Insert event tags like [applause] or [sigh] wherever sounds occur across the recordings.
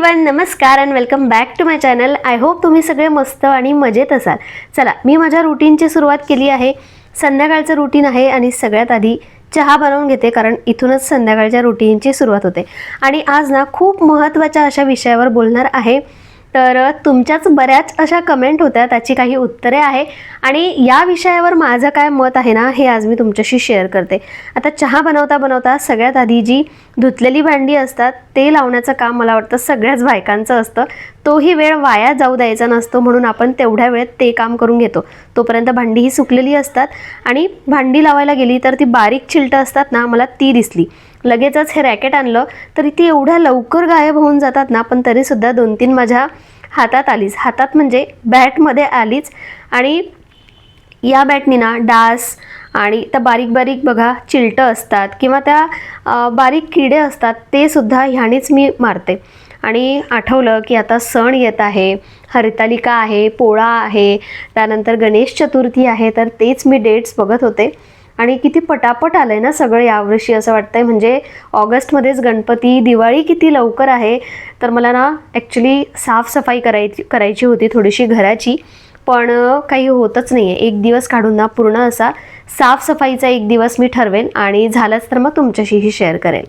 Everyone नमस्कार and welcome back to my channel I hope तुम्ही सगळे मस्त आणि मजेत असाल. चला मी माझ्या रुटीनची सुरुवात केली आहे. संध्याकाळचं रुटीन आहे आणि सगळ्यात आधी चहा बनवून घेते कारण इथूनच संध्याकाळच्या रुटीनची सुरुवात होते. आणि आज ना खूप महत्त्वाच्या अशा विषयावर बोलणार आहे. तर तुमच्याच बऱ्याच अशा कमेंट होत्या त्याची काही उत्तरे आहे. आणि या विषयावर माझं काय मत आहे ना हे आज मी तुमच्याशी शेअर करते. आता चहा बनवता बनवता सगळ्यात आधी जी धुतलेली भांडी असतात ते लावण्याचं काम मला वाटतं सगळ्याच बायकांचं असतं. तोही वेळ वाया जाऊ द्यायचा नसतो म्हणून आपण तेवढ्या वेळेत ते काम करून घेतो. तोपर्यंत भांडी ही सुकलेली असतात आणि भांडी लावायला गेली तर ती बारीक चिलटं असतात ना मला ती दिसली. लगेचच हे रॅकेट आणलं तरी ती एवढ्या लवकर गायब होऊन जातात ना पण तरीसुद्धा दोन तीन माझ्या हातात आलीच. हातात म्हणजे बॅटमध्ये आलीच. आणि या बॅटनी ना डास आणि त्या बारीक बारीक बघा चिलटं असतात किंवा त्या बारीक किडे असतात ते सुद्धा ह्यानेच मी मारते. आणि आठवलं की आता सण येत आहे हरितालिका आहे पोळा आहे त्यानंतर गणेश चतुर्थी आहे तर तेच मी डेट्स बघत होते. आणि किती पटापट आलं आहे ना सगळं यावर्षी असं वाटतंय. म्हणजे ऑगस्टमध्येच गणपती दिवाळी किती लवकर आहे तर मला ना ॲक्च्युली साफसफाई करायची करायची होती थोडीशी घराची. पण काही होतच नाही आहे एक दिवस काढून ना पूर्ण असा साफसफाईचा एक दिवस मी ठरवेन आणि झालंच तर मग तुमच्याशीही शेअर करेल.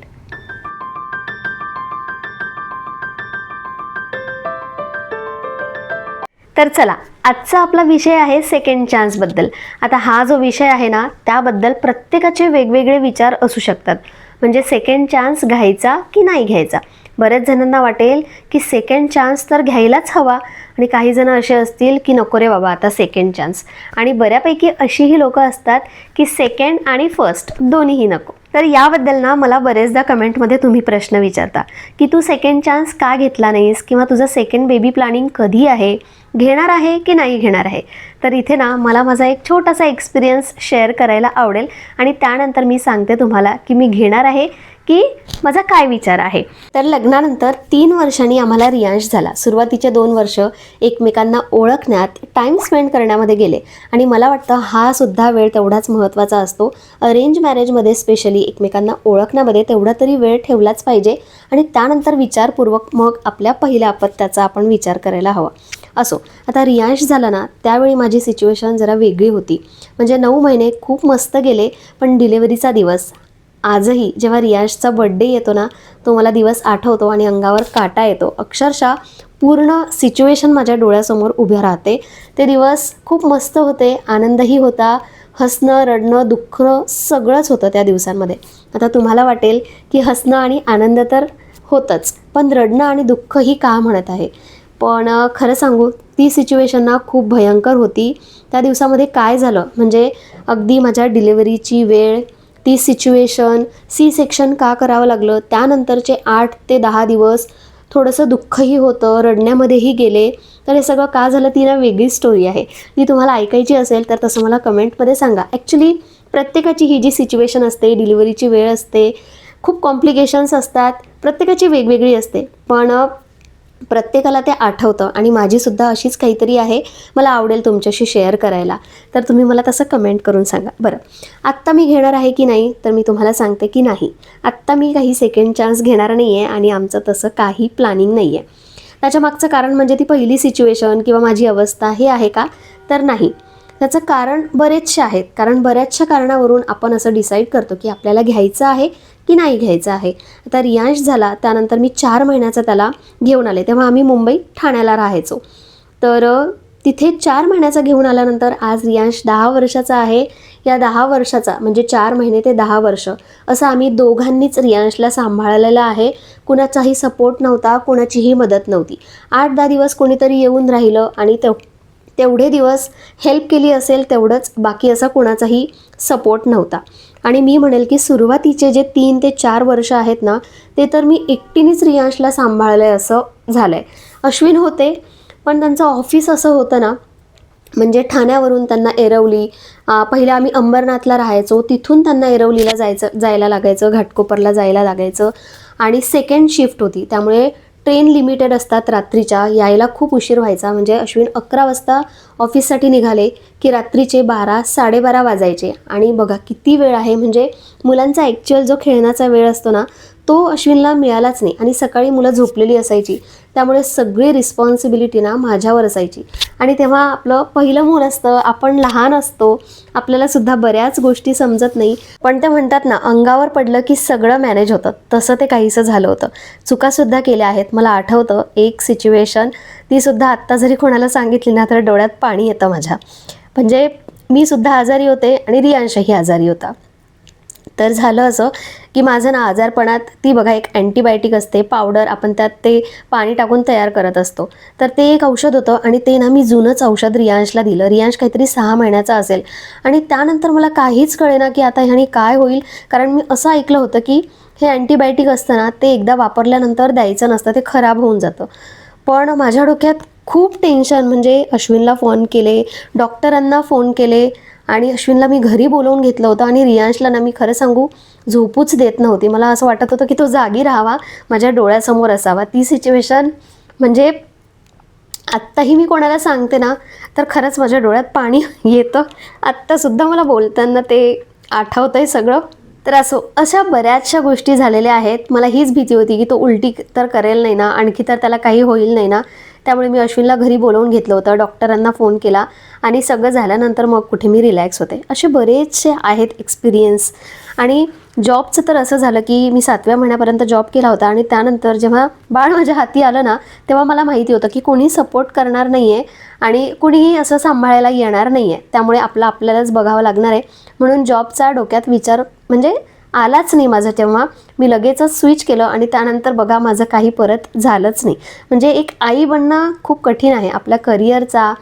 तर चला आजचा आपला विषय आहे सेकंड चान्सबद्दल आता हा जो विषय आहे ना त्याबद्दल प्रत्येकाचे वेगवेगळे विचार असू शकतात. म्हणजे सेकंड चान्स घ्यायचा की नाही घ्यायचा? बऱ्याच जणांना वाटेल की सेकंड चान्स तर घ्यायलाच हवा. आणि काही जण असे असतील की नको रे बाबा आता सेकंड चान्स आणि बऱ्यापैकी अशीही लोकं असतात की सेकंड आणि फर्स्ट दोन्हीही नको. तर याबद्दल ना मला बरेचदा कमेंटमध्ये तुम्ही प्रश्न विचारता की तू सेकंड चान्स का घेतला नाहीस? किंवा तुझं सेकंड बेबी प्लॅनिंग कधी आहे? घेणार आहे की नाही घेणार आहे? तर इथे ना मला माझा एक छोटासा एक्सपिरियन्स शेअर करायला आवडेल. आणि त्यानंतर मी सांगते तुम्हाला की मी घेणार आहे की माझा काय विचार आहे? तर लग्नानंतर तीन वर्षांनी आम्हाला रियांश झाला. सुरुवातीचे दोन वर्ष एकमेकांना ओळखण्यात टाईम स्पेंड करण्यामध्ये गेले. आणि मला वाटतं हा सुद्धा वेळ तेवढाच महत्त्वाचा असतो. अरेंज मॅरेजमध्ये स्पेशली एकमेकांना ओळखण्यामध्ये तेवढा तरी वेळ ठेवलाच पाहिजे. आणि त्यानंतर विचारपूर्वक मग आपल्या पहिल्या अपत्याचा आपण विचार करायला हवा. असो आता रियांश झाला ना त्यावेळी माझी सिच्युएशन जरा वेगळी होती. म्हणजे नऊ महिने खूप मस्त गेले पण डिलेवरीचा दिवस आजही जेव्हा रियाशचा बड्डे येतो ना तो मला दिवस आठवतो आणि अंगावर काटा येतो. अक्षरशः पूर्ण सिच्युएशन माझ्या डोळ्यासमोर उभ्या राहते. ते दिवस खूप मस्त होते आनंदही होता हसणं रडणं दुःख सगळंच होतं त्या दिवसांमध्ये. आता तुम्हाला वाटेल की हसणं आणि आनंद तर होतंच पण रडणं आणि दुःखही का म्हणत आहे? पण खरं सांगू ती सिच्युएशन ना खूप भयंकर होती. त्या दिवसामध्ये काय झालं? म्हणजे अगदी माझ्या डिलिव्हरीची वेळ ती सिच्युएशन सी सेक्शन का करावं लागलं? त्यानंतरचे आठ ते दहा दिवस थोडंसं दुःखही होतं रडण्यामध्येही गेले. तर हे सगळं का झालं? ती ना वेगळी स्टोरी आहे. ती तुम्हाला ऐकायची असेल तर तसं मला कमेंटमध्ये सांगा. ॲक्च्युली प्रत्येकाची ही जी सिच्युएशन असते डिलिव्हरीची वेळ असते खूप कॉम्प्लिकेशन्स असतात. प्रत्येकाची वेगवेगळी असते. पण प्रत्येकाला ते आठवतं आणि माझीसुद्धा अशीच काहीतरी आहे. मला आवडेल तुमच्याशी शेअर करायला. तर तुम्ही मला तसं कमेंट करून सांगा. बरं. आत्ता मी घेणार आहे की नाही तर मी तुम्हाला सांगते की नाही. आत्ता मी काही सेकंड चान्स घेणार नाही आहे आणि आमचं तसं काही प्लॅनिंग नाही आहे त्याच्या मागचं कारण म्हणजे ती पहिली सिच्युएशन किंवा माझी अवस्था हे आहे का? तर नाही. त्याचं कारण बरेचसे आहेत. कारण बऱ्याचशा कारणावरून आपण असं डिसाईड करतो की आपल्याला घ्यायचं आहे की नाही घ्यायचं आहे? आता रियांश झाला त्यानंतर मी चार महिन्याचा त्याला घेऊन आले. तेव्हा आम्ही मुंबई ठाण्याला राहायचो. तर तिथे चार महिन्याचा घेऊन आल्यानंतर आज रियांश दहा वर्षाचा आहे. या दहा वर्षाचा म्हणजे चार महिने ते दहा वर्ष असं आम्ही दोघांनीच रियांशला सांभाळलेलं आहे. कुणाचाही सपोर्ट नव्हता कुणाचीही मदत नव्हती. आठ दहा दिवस कोणीतरी येऊन राहिलं आणि तेव तेवढे दिवस हेल्प केली असेल तेवढंच बाकी असा कोणाचाही सपोर्ट नव्हता. आणि मी म्हणेल की सुरुवातीचे जे तीन ते चार वर्ष आहेत ना ते तर मी एकटीनेच रियांशला सांभाळलं आहे असं झालं आहे अश्विन होते पण त्यांचं ऑफिस असं होतं ना म्हणजे ठाण्यावरून त्यांना एरवली आ, पहिलं आम्ही अंबरनाथला राहायचो तिथून त्यांना एरवलीला जायचं जायला लागायचं घाटकोपरला जायला लागायचं. आणि सेकंड शिफ्ट होती त्यामुळे ट्रेन लिमिटेड असतात रात्रीच्या यायला खूप उशीर व्हायचा. म्हणजे अश्विन अकरा वाजता ऑफिससाठी निघाले की रात्रीचे बारा साडेबारा वाजायचे. आणि बघा किती वेळ आहे. म्हणजे मुलांचा ॲक्च्युअल जो खेळण्याचा वेळ असतो ना तो अश्विनला मिळालाच नाही. आणि सकाळी मुलं झोपलेली असायची. त्यामुळे सगळी रिस्पॉन्सिबिलिटी ना माझ्यावर असायची. आणि तेव्हा आपलं पहिलं मूल असतं आपण लहान असतो आपल्याला सुद्धा बऱ्याच गोष्टी समजत नाही. पण ते म्हणतात ना अंगावर पडलं की सगळं मॅनेज होतं. तसं ते काहीसं झालं होतं. चुकासुद्धा केल्या आहेत. मला आठवतं एक सिच्युएशन तीसुद्धा आत्ता जरी कोणाला सांगितली ना तर डोळ्यात पाणी येतं माझ्या. म्हणजे मी सुद्धा आजारी होते आणि रियांशही आजारी होता. तर झालं असं की माझं ना आजारपणात ती बघा एक अँटीबायोटिक असते पावडर आपण त्यात ते पाणी टाकून तयार करत असतो. तर ते एक औषध होतं आणि ते ना मी जुनंच औषध रियांशला दिलं. रियांश काहीतरी सहा महिन्याचा असेल. आणि त्यानंतर मला काहीच कळेना की आता ह्याने काय होईल. कारण मी असं ऐकलं होतं की हे अँटीबायोटिक असतं ना ते एकदा वापरल्यानंतर द्यायचं नसतं ते खराब होऊन जातं. पण माझ्या डोक्यात खूप टेन्शन म्हणजे अश्विनला फोन केले डॉक्टरांना फोन केले आणि अश्विनला मी घरी बोलवून घेतलं होतं आणि रियांशला ना मी खरं सांगू झोपूच देत नव्हती. मला असं वाटत होतं की तो जागी राहावा माझ्या डोळ्यासमोर असावा. ती सिच्युएशन म्हणजे आत्ताही मी कोणाला सांगते ना तर खरंच माझ्या डोळ्यात पाणी [laughs] येतं. आत्तासुद्धा मला बोलताना ते आठवतं आहे सगळं. तर असो अशा बऱ्याचशा गोष्टी झालेल्या आहेत. मला हीच भीती होती की तो उलटी तर करेल नाही ना आणखी तर त्याला काही होईल नाही ना. त्यामुळे मी अश्विनला घरी बोलवून घेतलं होतं. डॉक्टरांना फोन केला आणि सगळं झाल्यानंतर मग कुठे मी रिलॅक्स होते. असे बरेचसे आहेत एक्सपिरियन्स आणि जॉबचं तर असं झालं की मी सातव्या महिन्यापर्यंत जॉब केला होता आणि त्यानंतर जेव्हा बाळ माझ्या हाती आलं ना तेव्हा मला माहिती होतं की कोणी सपोर्ट करणार नाही आहे आणि कुणीही असं सांभाळायला येणार नाही आहे त्यामुळे आपलं आपल्यालाच बघावं लागणार आहे. म्हणून जॉबचा डोक्यात विचार म्हणजे आलाच नाही माझं तेव्हा. मी लगेचच स्विच केलं आणि त्यानंतर बघा माझं काही परत झालंच नाही. म्हणजे एक आई बनणं खूप कठीण आहे. आपल्या करिअरचा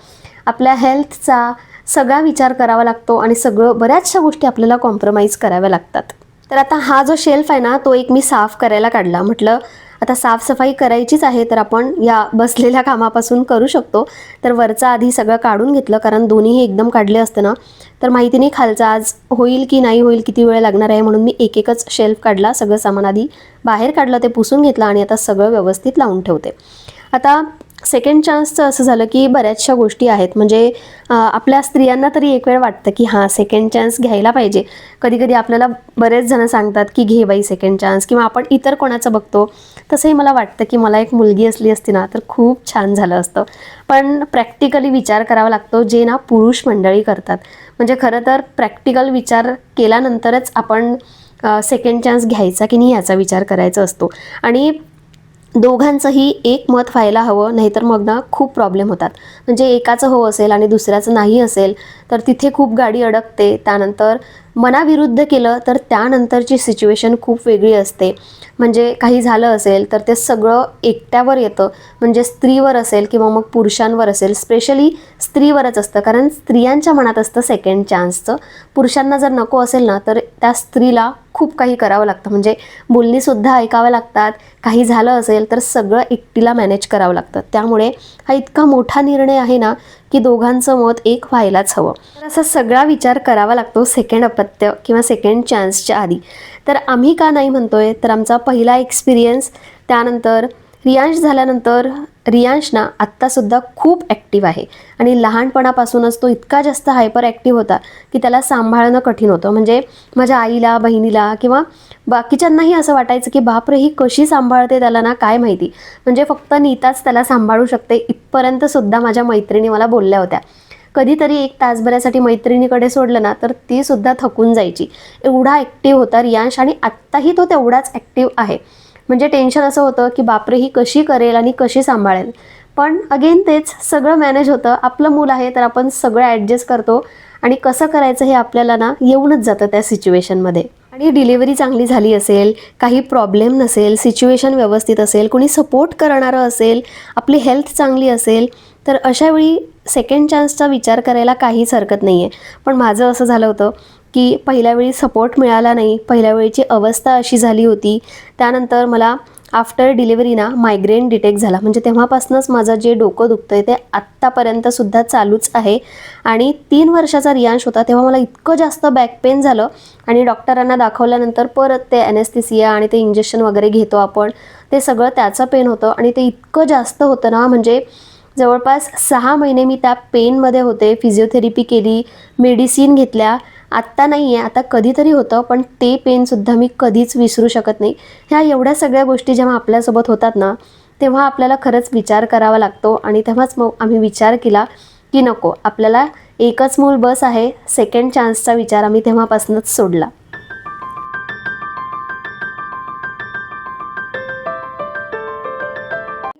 आपल्या हेल्थचा सगळा विचार करावा लागतो आणि सगळं बऱ्याचशा गोष्टी आपल्याला कॉम्प्रोमाइज कराव्या लागतात. तर आता हा जो शेल्फ आहे ना तो एक मी साफ करायला काढला. म्हटलं आता साफसफाई करायचीच आहे तर आपण या बसलेल्या कामापासून करू शकतो. तर वरचा आधी सगळं काढून घेतलं कारण दोन्हीही एकदम काढले असते ना. तर माहिती नाही खालचा आज होईल की नाही होईल किती वेळ लागणार आहे म्हणून मी एक एकच शेल्फ काढला सगळं सामान आधी बाहेर काढलं ते पुसून घेतलं आणि आता सगळं व्यवस्थित लावून ठेवते. आता सेकंड चान्सचं असं झालं की बऱ्याचशा गोष्टी आहेत. म्हणजे आपल्या स्त्रियांना तरी एक वेळ वाटतं की हां सेकंड चान्स घ्यायला पाहिजे. कधी कधी आपल्याला बरेच जण सांगतात की घे बाई सेकंड चान्स किंवा आपण इतर कोणाचं बघतो. तसंही मला वाटतं की मला एक मुलगी असली असती ना तर खूप छान झालं असतं. पण प्रॅक्टिकली विचार करावा लागतो जे ना पुरुष मंडळी करतात. म्हणजे खरं तर प्रॅक्टिकल विचार केल्यानंतरच आपण सेकंड चान्स घ्यायचा की नाही याचा विचार करायचा असतो. आणि दोघांचंही एक मत व्हायला हवं नाहीतर मग ना खूप प्रॉब्लेम होतात. म्हणजे एकाचं हो असेल आणि दुसऱ्याचं नाही असेल तर तिथे खूप गाडी अडकते. त्यानंतर मनाविरुद्ध केलं तर त्यानंतरची सिच्युएशन खूप वेगळी असते. म्हणजे काही झालं असेल तर ते सगळं एकट्यावर येतं. म्हणजे स्त्रीवर असेल किंवा मग पुरुषांवर असेल. स्पेशली स्त्रीवरच असतं कारण स्त्रियांच्या मनात असतं सेकंड चान्सचं पुरुषांना जर नको असेल ना तर त्या स्त्रीला खूप काही करावं लागतं. म्हणजे बोलणीसुद्धा ऐकावं लागतात. काही झालं असेल तर सगळं एकटीला मॅनेज करावं लागतं. त्यामुळे हा इतका मोठा निर्णय आहे ना की दोघांचं मत एक व्हायलाच हवं. तर असा सगळा विचार करावा लागतो सेकंड अपत्य किंवा सेकंड चान्सच्या आधी. तर आम्ही का नाही म्हणतोय? तर आमचा पहिला एक्सपिरियन्स त्यानंतर रियांश झाल्यानंतर रियांश ना आत्तासुद्धा खूप ॲक्टिव्ह आहे. आणि लहानपणापासूनच तो इतका जास्त हायपर ॲक्टिव्ह होता की त्याला सांभाळणं कठीण होतं. म्हणजे माझ्या आईला बहिणीला किंवा बाकीच्यांनाही असं वाटायचं की बापरे ही कशी सांभाळते त्याला ना काय माहिती. म्हणजे फक्त नीताच त्याला सांभाळू शकते इथपर्यंत सुद्धा माझ्या मैत्रिणी मला बोलल्या होत्या. कधीतरी एक तासभरासाठी मैत्रिणीकडे सोडलं ना तर ती सुद्धा थकून जायची. एवढा ॲक्टिव्ह होता रियांश आणि आत्ताही तो तेवढाच ॲक्टिव्ह आहे. म्हणजे टेन्शन असं होतं की बापरे ही कशी करेल आणि कशी सांभाळेल. पण अगेन तेच सगळं मॅनेज होतं. आपलं मूल आहे तर आपण सगळं ॲडजस्ट करतो आणि कसं करायचं हे आपल्याला ना येऊनच जातं त्या सिच्युएशनमध्ये आणि डिलिव्हरी चांगली झाली असेल काही प्रॉब्लेम नसेल सिच्युएशन व्यवस्थित असेल कोणी सपोर्ट करणारं असेल आपली हेल्थ चांगली असेल तर अशावेळी सेकंड चान्सचा विचार करायला काहीच हरकत नाही आहे पण माझं असं झालं होतं की पहिल्या वेळी सपोर्ट मिळाला नाही. पहिल्या वेळीची अवस्था अशी झाली होती. त्यानंतर मला आफ्टर डिलिव्हरी ना मायग्रेन डिटेक्ट झाला. म्हणजे तेव्हापासूनच माझं जे डोकं दुखतं आहे ते आत्तापर्यंतसुद्धा चालूच आहे. आणि तीन वर्षाचा रियांश होता तेव्हा मला इतकं जास्त बॅक पेन झालं. आणि डॉक्टरांना दाखवल्यानंतर परत ते ॲनेस्थेसिया आणि ते इंजेक्शन वगैरे घेतो आपण. ते सगळं त्याचं पेन होतं. आणि ते इतकं जास्त होतं ना म्हणजे जवळपास सहा महिने मी त्या पेनमध्ये होते फिजिओथेरपी केली मेडिसिन घेतल्या. आत्ता नाही आहे आता कधीतरी होतं पण ते पेनसुद्धा मी कधीच विसरू शकत नाही. ह्या एवढ्या सगळ्या गोष्टी जेव्हा आपल्यासोबत होतात ना तेव्हा आपल्याला खरंच विचार करावा लागतो आणि तेव्हाच मग आम्ही विचार केला की नको आपल्याला एकच मूल बस आहे सेकंड चान्सचा विचार आम्ही तेव्हापासूनच सोडला.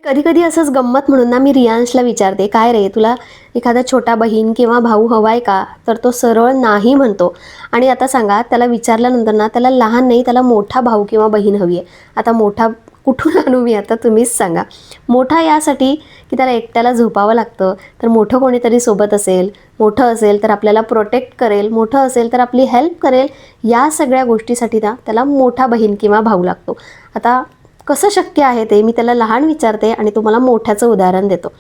कधी कधी असंच गंमत म्हणून ना मी रियांशला विचारते काय रे तुला एखादा छोटा बहीण किंवा भाऊ हवाय का? तर तो सरळ नाही म्हणतो. आणि आता सांगा त्याला विचारल्यानंतर ना त्याला लहान नाही त्याला मोठा भाऊ किंवा बहीण हवी आहे आता मोठा कुठून आणू मी आता तुम्हीच सांगा. मोठा यासाठी की त्याला एकट्याला झोपावं लागतं तर मोठं कोणीतरी सोबत असेल मोठं असेल तर आपल्याला प्रोटेक्ट करेल मोठं असेल तर आपली हेल्प करेल या सगळ्या गोष्टीसाठी ना त्याला मोठा बहीण किंवा भाऊ लागतो. आता कसं शक्य आहे ते मी त्याला लहान विचारते आणि तुम्हाला मोठ्याचं उदाहरण देतो.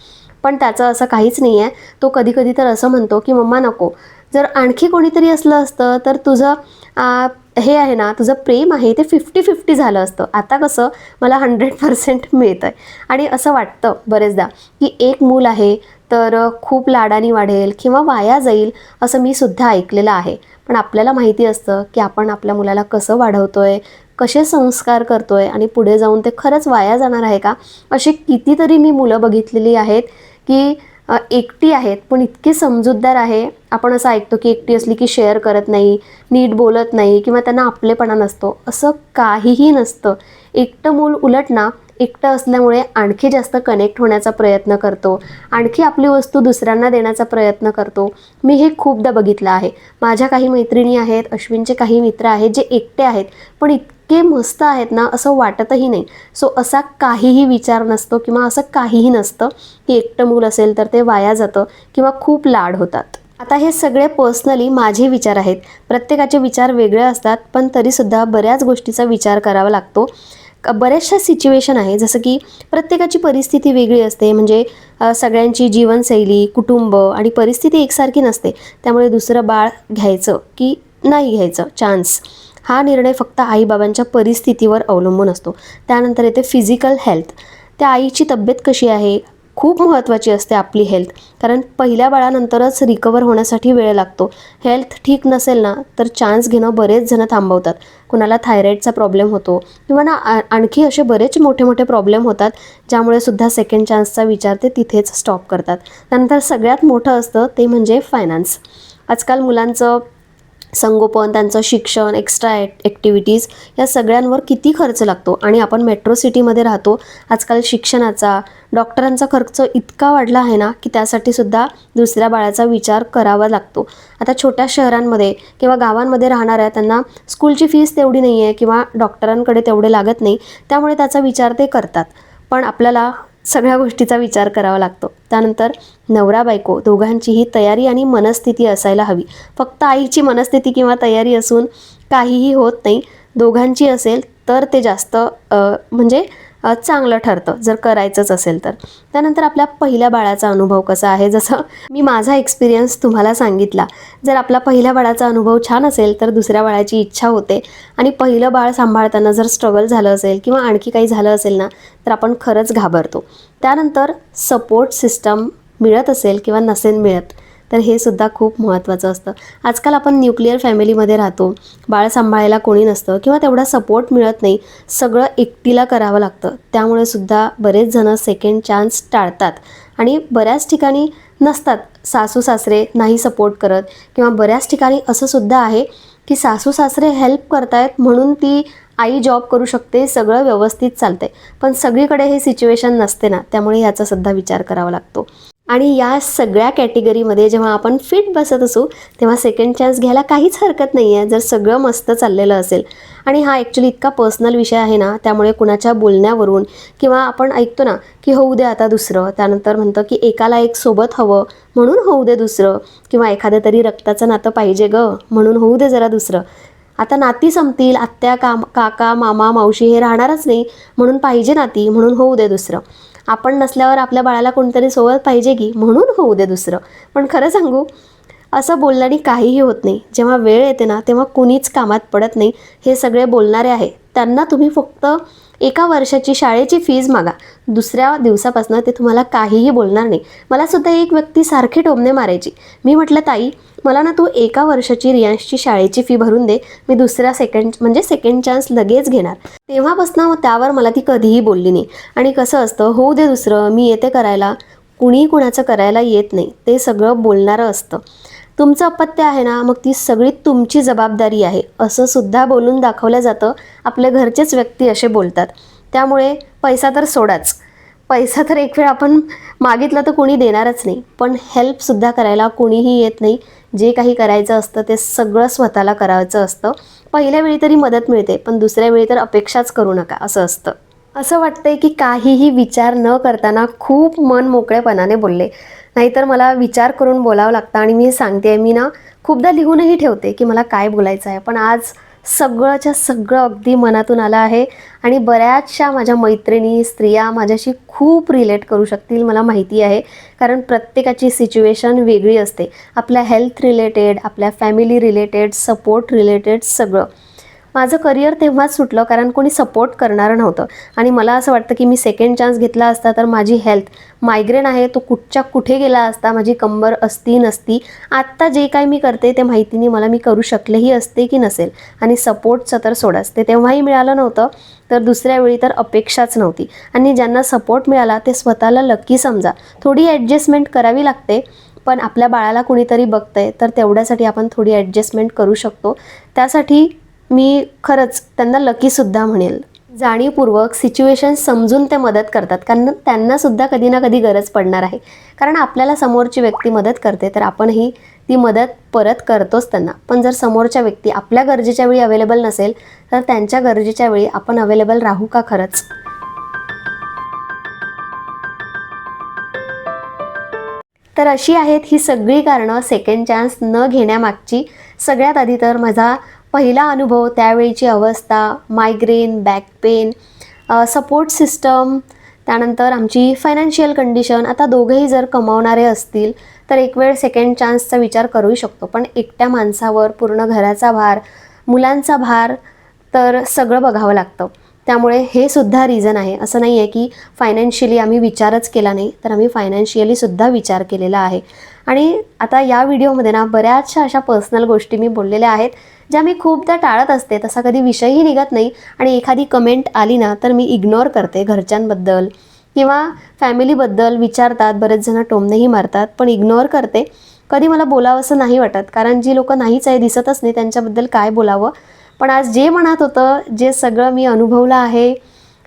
पण त्याचं असं काहीच नाही आहे तो कधी कधी तर असं म्हणतो की मम्मा नको. जर आणखी कोणीतरी असलं असतं तर तुझं हे आहे ना तुझं प्रेम आहे ते फिफ्टी फिफ्टी झालं असतं. आता कसं मला हंड्रेड पर्सेंट मिळतं आहे आणि असं वाटतं बरेचदा की एक मूल आहे तर खूप लाडानी वाढेल किंवा वाया जाईल असं मी सुद्धा ऐकलेलं आहे. पण आपल्याला माहिती असतं की आपण आपल्या मुलाला कसं वाढवतोय कसे संस्कार करतोय आणि पुढे जाऊन ते खरंच वाया जाणार आहे का? अशी कितीतरी मी मुलं बघितलेली आहेत की एकटी आहेत पण इतकी समजूतदार आहे. आपण असं ऐकतो की एकटी असली की शेअर करत नाही नीट बोलत नाही किंवा त्यांना आपलेपणा नसतो. असं काहीही नसतं. एकटं मूल उलट ना एकटं असल्यामुळे आणखी जास्त कनेक्ट होण्याचा प्रयत्न करतो. आणखी आपली वस्तू दुसऱ्यांना देण्याचा प्रयत्न करतो. मी हे खूपदा बघितलं आहे. माझ्या काही मैत्रिणी आहेत अश्विनचे काही मित्र आहेत जे एकटे आहेत पण इतके मस्त आहेत ना असं वाटतही नाही. सो असा काहीही विचार नसतो किंवा असं काहीही नसतं की एकटं मूल असेल तर ते वाया जातं किंवा खूप लाड होतात. आता हे सगळे पर्सनली माझे विचार आहेत. प्रत्येकाचे विचार वेगळे असतात पण तरीसुद्धा बऱ्याच गोष्टीचा विचार करावा लागतो. बऱ्याचशा सिच्युएशन आहे. जसं की प्रत्येकाची परिस्थिती वेगळी असते. म्हणजे सगळ्यांची जीवनशैली कुटुंब आणि परिस्थिती एकसारखी नसते. त्यामुळे दुसरं बाळ घ्यायचं की नाही घ्यायचं? चान्स हा निर्णय फक्त आईबाबांच्या परिस्थितीवर अवलंबून असतो. त्यानंतर येते फिजिकल हेल्थ त्या आईची तब्येत कशी आहे? खूप महत्त्वाची असते आपली हेल्थ कारण पहिल्या बाळानंतरच रिकवर होण्यासाठी वेळ लागतो. हेल्थ ठीक नसेल ना तर चान्स घेणं बरेच जण थांबवतात. कुणाला थायरॉईडचा प्रॉब्लेम होतो किंवा ना आ- आणखी असे बरेच मोठे मोठे प्रॉब्लेम होतात ज्यामुळे सुद्धा सेकंड चान्सचा विचार ते तिथेच स्टॉप करतात. त्यानंतर सगळ्यात मोठं असतं ते म्हणजे फायनान्स आजकाल मुलांचं संगोपन त्यांचं शिक्षण एक्स्ट्रा ॲक्टिव्हिटीज या सगळ्यांवर किती खर्च लागतो? आणि आपण मेट्रो सिटीमध्ये राहतो आजकाल शिक्षणाचा डॉक्टरांचा खर्च इतका वाढला आहे ना की त्यासाठी सुद्धा दुसऱ्या बाळाचा विचार करावा लागतो. आता छोट्या शहरांमध्ये किंवा गावांमध्ये राहणाऱ्या त्यांना स्कूलची फीस तेवढी नाही आहे किंवा डॉक्टरांकडे तेवढे लागत नाही त्यामुळे त्याचा विचार ते करतात. पण आपल्याला सगळ्या गोष्टीचा विचार करावा लागतो. त्यानंतर नवरा बायको दोघांचीही तयारी आणि मनस्थिती असायला हवी. फक्त आईची मनस्थिती किंवा तयारी असून काहीही होत नाही. दोघांची असेल तर ते जास्त म्हणजे चांगलं ठरतं जर करायचंच असेल तर. त्यानंतर आपल्या पहिल्या बाळाचा अनुभव कसा आहे? जसं मी माझा एक्सपिरियन्स तुम्हाला सांगितला. जर आपला पहिल्या बाळाचा अनुभव छान असेल तर दुसऱ्या बाळाची इच्छा होते. आणि पहिलं बाळ सांभाळताना जर स्ट्रगल झालं असेल किंवा आणखी काही झालं असेल ना तर आपण खरंच घाबरतो. त्यानंतर सपोर्ट सिस्टम मिळत असेल किंवा नसेल मिळत तर हे सुद्धा खूप महत्त्वाचं असतं. आजकाल आपण न्यूक्लिअर फॅमिलीमध्ये राहतो. बाळ सांभाळायला कोणी नसतं किंवा तेवढा सपोर्ट मिळत नाही. सगळं एकटीला करावं लागतं. त्यामुळे सुद्धा बरेच जणं सेकंड चान्स टाळतात. आणि बऱ्याच ठिकाणी नसतात. सासू सासरे नाही सपोर्ट करत किंवा बऱ्याच ठिकाणी असं सुद्धा आहे की सासू सासरे हेल्प करतायत म्हणून ती आई जॉब करू शकते सगळं व्यवस्थित चालतंय. पण सगळीकडे हे सिच्युएशन नसते ना. त्यामुळे याचा सुद्धा विचार करावा लागतो. आणि या सगळ्या कॅटेगरीमध्ये जेव्हा आपण फिट बसत असू तेव्हा सेकंड चान्स घ्यायला काहीच हरकत नाही आहे जर सगळं मस्त चाललेलं असेल. आणि हा ॲक्च्युली इतका पर्सनल विषय आहे ना त्यामुळे कुणाच्या बोलण्यावरून किंवा आपण ऐकतो ना की होऊ दे आता दुसरं. त्यानंतर म्हणतं की एकाला एक सोबत हवं म्हणून होऊ दे दुसरं. किंवा एखादं तरी रक्ताचं नातं पाहिजे गं म्हणून होऊ दे जरा दुसरं. आता नाती संपतील आत्या काम काका मामा मावशी हे राहणारच नाही म्हणून पाहिजे नाती म्हणून होऊ दे दुसरं. आपण नसल्यावर आपल्या बाळाला कोणतरी सोबत पाहिजे की? म्हणून होऊ दे दुसरं. पण खरं सांगू असं बोलण्याने काहीही होत नाही. जेव्हा वेळ येते ना तेव्हा कुणीच कामात पडत नाही. हे सगळे बोलणारे आहे. त्यांना तुम्ही फक्त एका वर्षाची शाळेची फीज मागा. दुसऱ्या दिवसापासून ते तुम्हाला काहीही बोलणार नाही. मला सुद्धा एक व्यक्ती सारखी टोमणे मारायची. मी म्हटलं ताई मला ना तू एका वर्षाची रियांशची शाळेची फी भरून दे. मी दुसऱ्या सेकंड म्हणजे सेकंड चान्स लगेच घेणार. तेव्हापासून त्यावर मला ती कधीही बोलली नाही. आणि कसं असतं होऊ दे दुसरं मी येते करायला. कुणी कुणाचं करायला येत नाही. ते सगळं बोलणारं असतं. तुमचं अपत्य आहे ना मग ती सगळी तुमची जबाबदारी आहे. असं सुद्धा बोलून दाखवलं जातं. आपल्या घरचेच व्यक्ती असे बोलतात. त्यामुळे पैसा तर सोडाच. पैसा तर एक वेळ आपण मागितला तर कोणी देणारच नाही. पण हेल्पसुद्धा करायला कोणीही येत नाही. जे काही करायचं असतं ते सगळं स्वतःला करायचं असतं. पहिल्या वेळी तरी मदत मिळते पण दुसऱ्या वेळी तर अपेक्षाच करू नका असं असतं. असं वाटतंय की काहीही विचार न करताना खूप मन मोकळेपणाने बोलले. नाहीतर मला विचार करून बोलावं लागतं आणि मी सांगते मी ना खूपदा लिहूनही ठेवते की मला काय बोलायचं आहे. पण आज सगळंच्या सगळं अगदी मनातून आलं आहे आणि बऱ्याचशा माझ्या मैत्रिणी स्त्रिया माझ्याशी खूप रिलेट करू शकतील मला माहिती आहे. कारण प्रत्येकाची सिच्युएशन वेगळी असते. आपल्या हेल्थ रिलेटेड आपल्या फॅमिली रिलेटेड सपोर्ट रिलेटेड सगळं. माझं करिअर तेव्हाच सुटलं कारण कोणी सपोर्ट करणारं नव्हतं. आणि मला असं वाटतं की मी सेकंड चान्स घेतला असता तर माझी हेल्थ मायग्रेन आहे तो कुठच्या कुठे गेला असता माझी कंबर असती नसती आत्ता जे काही मी करते ते माहितीने मला मी करू शकलेही असते की नसेल. आणि सपोर्टचं तर सोडाच ते तेव्हाही मिळालं नव्हतं तर दुसऱ्या वेळी तर अपेक्षाच नव्हती. आणि ज्यांना सपोर्ट मिळाला ते स्वतःला लकी समजा. थोडी ॲडजस्टमेंट करावी लागते पण आपल्या बाळाला कुणीतरी बघतंय तर तेवढ्यासाठी आपण थोडी ॲडजस्टमेंट करू शकतो. त्यासाठी मी खरंच त्यांना लकीसुद्धा म्हणेल. जाणीवपूर्वक सिच्युएशन समजून ते मदत करतात. कारण त्यांनासुद्धा कधी ना कधी गरज पडणार आहे. कारण आपल्याला समोरची व्यक्ती मदत करते तर आपणही ती मदत परत करतोच त्यांना. पण जर समोरच्या व्यक्ती आपल्या गरजेच्या वेळी अवेलेबल नसेल तर त्यांच्या गरजेच्या वेळी आपण अवेलेबल राहू का खरंच? तर अशी आहेत ही सगळी कारणं सेकंड चान्स न घेण्यामागची. सगळ्यात आधी तर माझा पहिला अनुभव त्यावेळीची अवस्था migraine back pain support system त्यानंतर आमची फायनान्शियल कंडिशन आता दोघेही जर कमावणारे असतील तर एक वेळ सेकंड चान्सचा विचार करू शकतो. पण एकट्या माणसावर पूर्ण घराचा भार मुलांचा भार तर सगळं बघावं लागतं. त्यामुळे हे सुद्धा रिझन आहे. असं नाही आहे की फायनान्शियली आम्ही विचारच केला नाही तर आम्ही फायनान्शियली सुद्धा विचार केलेला आहे. आणि आता या व्हिडिओमध्ये ना बऱ्याचशा अशा पर्सनल गोष्टी मी बोललेल्या आहेत ज्या मी खूपदा टाळत असते तसा कधी विषयही निघत नाही आणि एखादी कमेंट आली ना तर मी इग्नोर करते घरच्यांबद्दल किंवा फॅमिलीबद्दल विचारतात बरेच जण टोमणेही मारतात पण इग्नोर करते. कधी मला बोलावंसं नाही वाटत कारण जी लोकं नाहीच आहे दिसतच नाही त्यांच्याबद्दल काय बोलावं. पण आज जे म्हणत होतं जे सगळं मी अनुभवलं आहे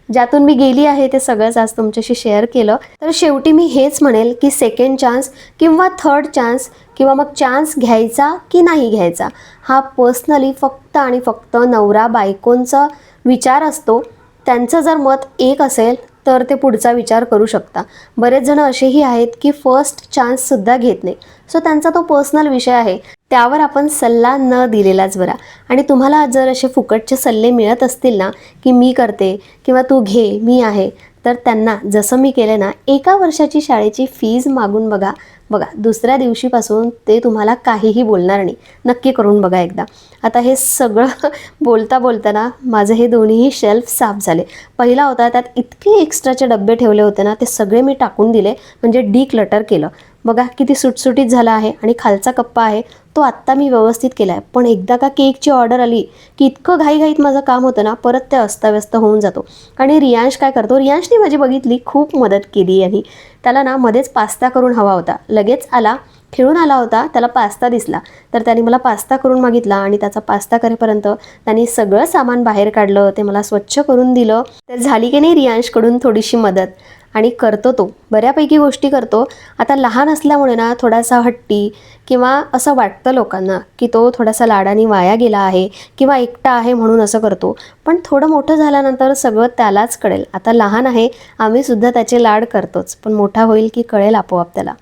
ज्यातून मी गेली आहे ते सगळंच आज तुमच्याशी शेअर केलं. तर शेवटी मी हेच म्हणेल की सेकंड चान्स किंवा थर्ड चान्स किंवा मग चान्स घ्यायचा की नाही घ्यायचा हा पर्सनली फक्त आणि फक्त नवरा बायकोंचा विचार असतो. त्यांचं जर मत एक असेल तर ते पुढचा विचार करू शकता. बरेच जण असेही आहेत की फर्स्ट चान्ससुद्धा घेत नाही. सो त्यांचा तो पर्सनल विषय आहे. त्यावर आपण सल्ला न दिलेलाच बरा. आणि तुम्हाला जर असे फुकटचे सल्ले मिळत असतील ना की मी करते किंवा तू घे मी आहे तर त्यांना जसं मी केलं ना एका वर्षाची शाळेची फीज मागून बघा. बघा दुसऱ्या दिवशीपासून ते तुम्हाला काहीही बोलणार नाही. नक्की करून बघा एकदा. आता हे सगळं [laughs] बोलता बोलताना माझं हे दोन्हीही शेल्फ साफ झाले. पहिला होता त्यात इतके एक्स्ट्राचे डबे ठेवले होते ना ते सगळे मी टाकून दिले. म्हणजे डी क्लटर केलं. बघा किती सुटसुटीत झाला आहे आणि खालचा कप्पा आहे तो आत्ता मी व्यवस्थित केला आहे पण एकदा का केकची ऑर्डर आली की इतकं घाईघाईत माझं काम होतं ना परत ते अस्ताव्यस्त होऊन जातो. आणि रियांश काय करतो? रियांशने माझी बघितली खूप मदत केली आणि त्याला ना मध्येच पास्ता करून हवा होता. लगेच आला खेळून आला होता त्याला पास्ता दिसला. तर त्याने मला पास्ता करून मागितला आणि त्याचा पास्ता करेपर्यंत त्यांनी सगळं सामान बाहेर काढलं ते मला स्वच्छ करून दिलं. तर झाली की नाही रियांशकडून थोडीशी मदत. आणि करतो तो. बऱ्यापैकी गोष्टी करतो. आता लहान असल्यामुळे ना थोडासा हट्टी किंवा असं वाटतं लोकांना की तो थोडासा लाडाने वाया गेला आहे किंवा एकटा आहे म्हणून असं करतो. पण थोडं मोठं झाल्यानंतर सगळं त्यालाच कळेल. आता लहान आहे आम्ही सुद्धा त्याचे लाड करतोच. पण मोठा होईल की कळेल आपोआप त्याला.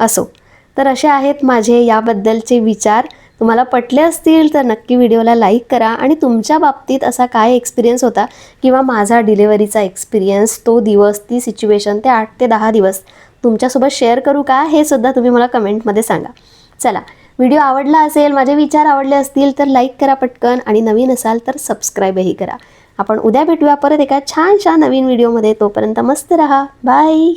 असो. तर असे आहेत माझे याबद्दलचे विचार. तुम्हाला पटले असतील तर नक्की व्हिडिओला लाईक करा आणि तुमच्या बाबतीत असा काय एक्सपिरियन्स होता? किंवा माझा डिलेवरीचा एक्सपिरियन्स तो दिवस ती सिच्युएशन ते आठ ते दहा दिवस तुमच्यासोबत शेअर करू का? हे सुद्धा तुम्ही मला कमेंटमध्ये सांगा. चला व्हिडिओ आवडला असेल माझे विचार आवडले असतील तर लाईक करा पटकन आणि नवीन असाल तर सबस्क्राईबही करा. आपण उद्या भेटूया परत एका छानशा नवीन व्हिडिओमध्ये. तोपर्यंत मस्त रहा. बाय